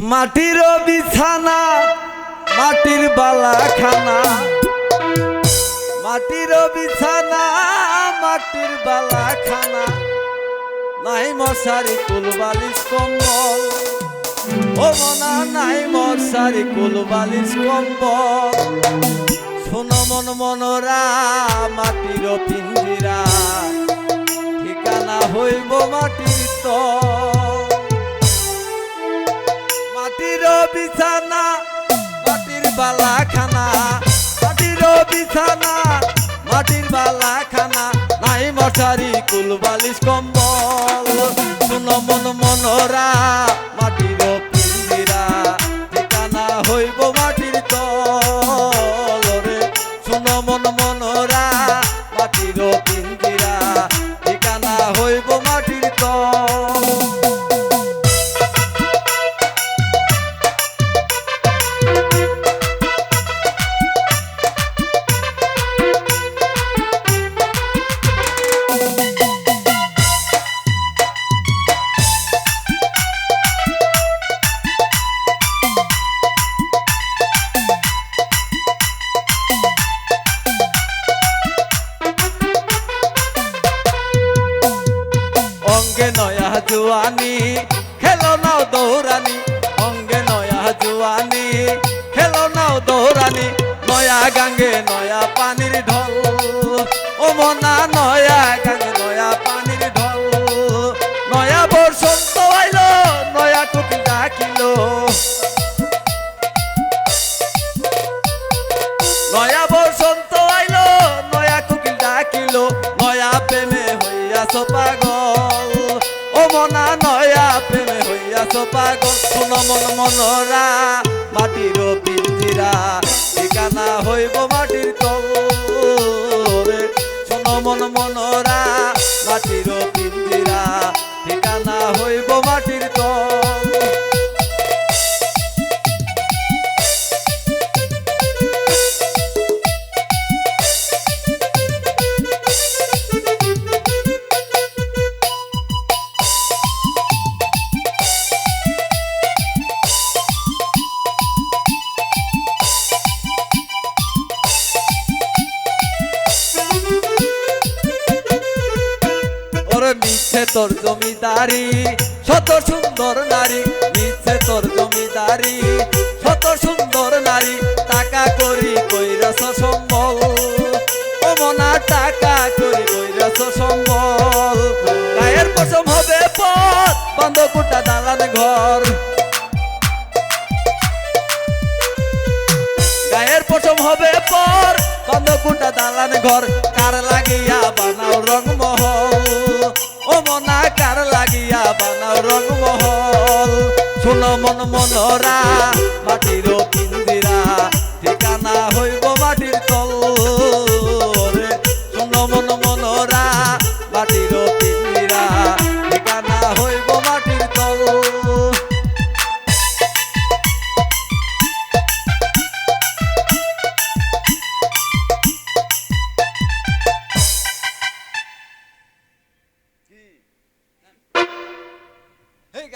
মাটির বিছানা, মাটির বালাখানা। মাটির বিছানা, মাটির বালাখানা। নাই মশারি কুলবালিশ কম্বল। ও মনা, নাই মশারি কুলবালিশ কম্বল। শোনো মন মনোরা, মাটির পিঞ্জিরা। ঠিকানা হইব মাটির তল। বিছানা, মাটির বালাখানা, মাটির বিছানা, মাটির বালাখানা, নাই মশারি, কুল বালিশ, কম্বল। শুনো মন মনোরা, মাটির পিন্দিরা ঠিকানা হইব মাটির তল। রে শুনো মন মনোরা, মাটির পিন্দিরা ঠিকানা হইব মাটির তল। অঙ্গে নয়া জুয়ানি, খেলো নাও দৌড়ানি। অঙ্গে নয়া জুয়ানি, খেলো নাও দৌড়ানি। নয়া গাঙ্গে, নয়া পানির ঢল। ও মনা, নয়া গাঙ্গে, নয়া পানির ঢল। নয়া বসন্ত আইলো, নয়া টুকি ডাকিলো। নয়া বসন্ত আইলো, নয়া কুকিল ডাকিলো। নয়া প্রেমে হইয়াছ পাগল মনরা মাটির পিন্ধিরা ঠিকানা হইব মাটির তল রে মন মনরা, মাটির পিন্ধিরা ঠিকানা হইব মাটির তল মিছে তোর জমিদারি, শত সুন্দর নারী মিছে তোর জমিদারি, শত সুন্দর নারী, টাকা করি কইরাছ সম্বল। ও মনা টাকা করি কইরাছ সম্বল। গায়ের পশম হবে পথ, বন্ধ কুটা দালান ঘর। গায়ের পশম হবে পর, বন্ধ কুটা দালান ঘর। কার লাগিয়া বানাও নরা মাটির পিঞ্জিরা ঠিকানা হইব মাটির তল।